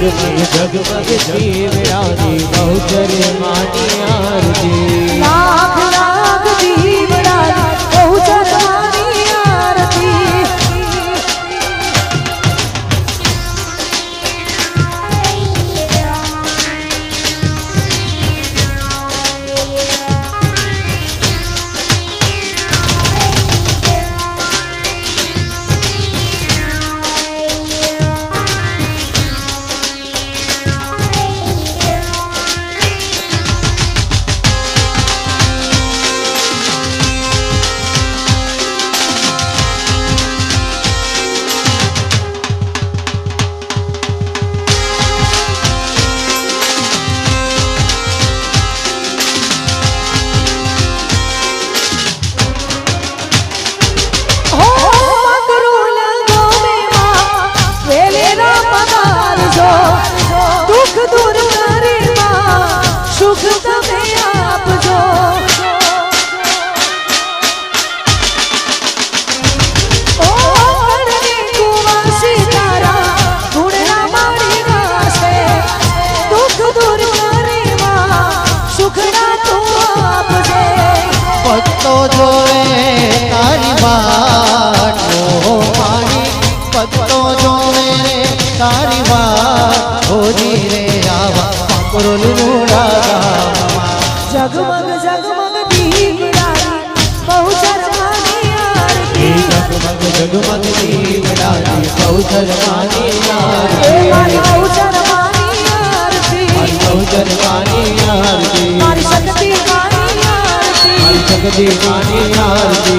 જગમગ જગમગ શિવરાજી બહુ ચરે માની ભક્તો જોવે રે તારી વાત હોજી રે આવા. પાકરોલ રૂડા જગમગ જગમગ જગમગ જગમગ દીવડાની બહુ શરમાની મારી બહુ મારી બહુ મારી આરતી. મારી શક્તિ મારી આરતી